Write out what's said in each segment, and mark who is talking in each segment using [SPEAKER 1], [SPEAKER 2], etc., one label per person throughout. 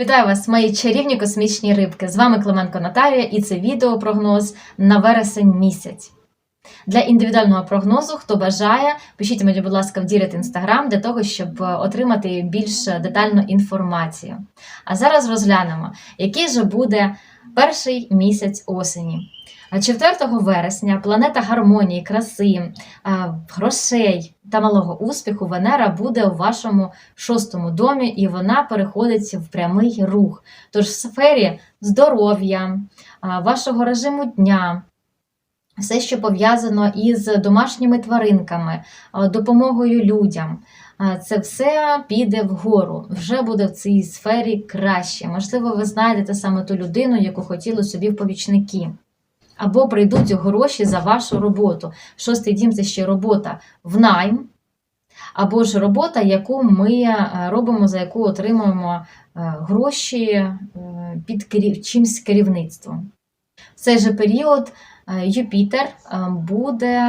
[SPEAKER 1] Вітаю вас, мої чарівні космічні рибки. З вами Клименко Наталія, і це відео прогноз на вересень місяць. Для індивідуального прогнозу, хто бажає, пишіть мені, будь ласка, в дірект інстаграм для того, щоб е, отримати більш детальну інформацію. А зараз розглянемо, який же буде перший місяць осені. 4 вересня планета гармонії, краси, грошей та малого успіху Венера буде у вашому шостому домі, і вона переходить в прямий рух. Тож в сфері здоров'я, вашого режиму дня, все, що пов'язано із домашніми тваринками, допомогою людям. Це все піде вгору, вже буде в цій сфері краще. Можливо, ви знайдете саме ту людину, яку хотіли собі в помічники. Або прийдуть гроші за вашу роботу. Шостий дім це ще робота в найм, або ж робота, яку ми е, робимо, за яку отримуємо е, гроші е, під чимсь керівництвом. В цей же період е, Юпітер е, буде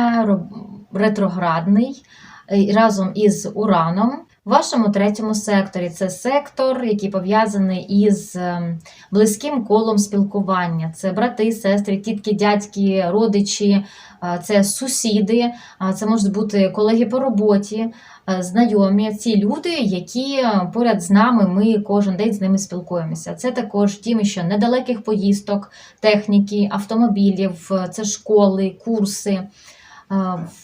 [SPEAKER 1] ретроградний. е, разом із Ураном. В вашому третьому секторі це сектор, який пов'язаний із е, близьким колом спілкування. Це брати, сестри, тітки, дядьки, родичі, е, це сусіди, це можуть бути колеги по роботі, е, знайомі, ці люди, які е, поряд з нами, ми кожен день з ними спілкуємося. Це також тіми, що недалеких поїздок, техніки, автомобілів, е, це школи, курси. Е,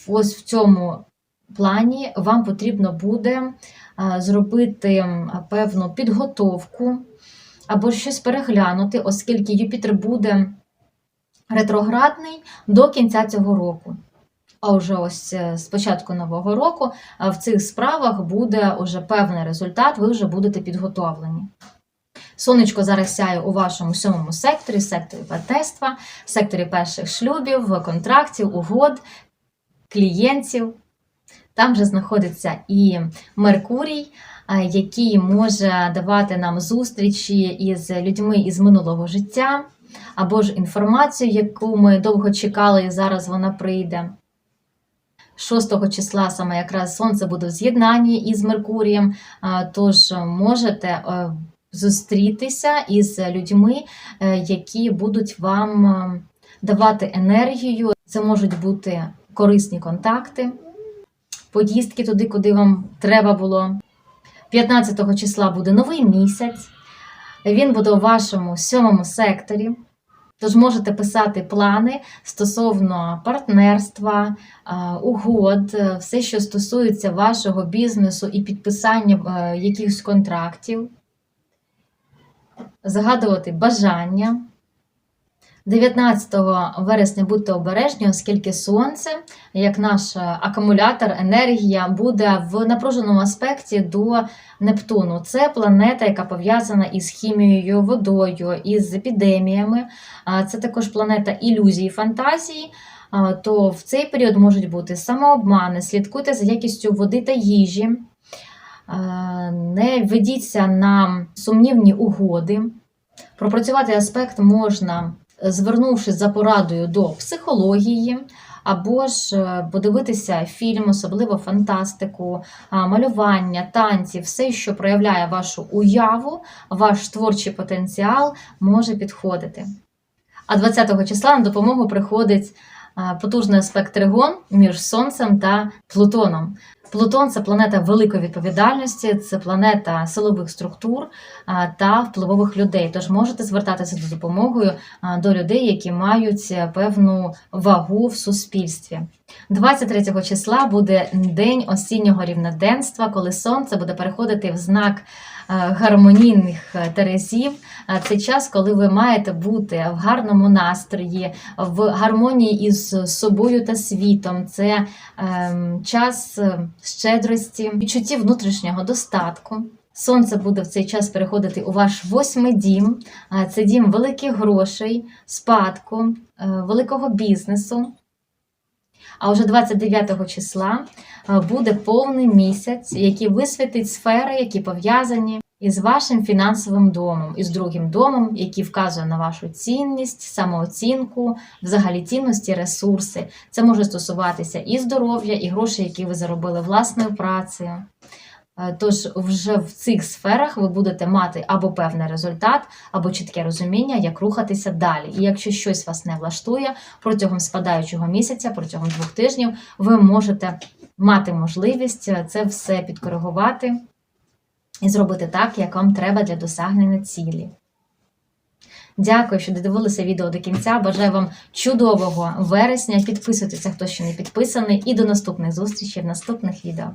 [SPEAKER 1] Ось в цьому плані вам потрібно буде е, зробити певну підготовку або щось переглянути, оскільки Юпітер буде ретроградний до кінця цього року. А вже ось е, з початку нового року е, в цих справах буде уже певний результат, ви вже будете підготовлені. Сонечко зараз сяє у вашому сьомому секторі, секторі партнерства, секторі перших шлюбів, контрактів, угод, клієнтів. Там же знаходиться і Меркурій, який може давати нам зустрічі із людьми із минулого життя, або ж інформацію, яку ми довго чекали, і зараз вона прийде. 6 числа саме якраз Сонце буде в з'єднанні із Меркурієм, тож можете е, зустрітися із людьми, е, які будуть вам е, давати енергію. Це можуть бути корисні контакти поїздки туди, куди вам треба було. 15 числа буде новий місяць. Він буде у вашому сьомому секторі. Тож можете писати плани стосовно партнерства, угод, е, все, що стосується вашого бізнесу і підписання е, якихось контрактів, загадувати бажання. 19 вересня будьте обережні, оскільки сонце, як наш е, акумулятор, енергія, буде в напруженому аспекті до Нептуну. Це планета, яка пов'язана із хімією, водою, із епідеміями. Це також планета ілюзії, фантазії. То в цей період можуть бути самообмани, слідкуйте за якістю води та їжі, не ведіться на сумнівні угоди. Пропрацювати аспект можна звернувшись за порадою до психології, або ж е, подивитися фільм, особливо фантастику, малювання, танці, все, що проявляє вашу уяву, ваш творчий потенціал, може підходити. А 20 числа на допомогу приходить потужний аспект тригон між Сонцем та Плутоном. Плутон це планета великої відповідальності, це планета силових структур та впливових людей. Тож можете звертатися за допомогою до людей, які мають певну вагу в суспільстві. 23 числа буде день осіннього рівноденства, коли сонце буде переходити в знак гармонійних терезів. Це час, коли ви маєте бути в гарному настрої, в гармонії із собою та світом. Це ем, час е, щедрості, відчуттів внутрішнього достатку. Сонце буде в цей час переходити у ваш восьмий дім. Це дім великих грошей, спадку, е, великого бізнесу. А вже 29 числа е, буде повний місяць, який висвітить сфери, які пов'язані із вашим фінансовим домом, із другим домом, який вказує на вашу цінність, самооцінку, взагалі цінності, ресурси. Це може стосуватися і здоров'я, і грошей, які ви заробили власною працею. Е, Тож вже в цих сферах ви будете мати або певний результат, або чітке розуміння, як рухатися далі. І якщо щось вас не влаштує протягом спадаючого місяця, протягом двох тижнів, ви можете мати можливість е, це все підкоригувати і зробити так, як вам треба для досягнення цілі. Дякую, що додивилися відео до кінця. Бажаю вам чудового вересня. Підписуйтеся, хто ще не підписаний, і до наступних зустрічей в наступних відео.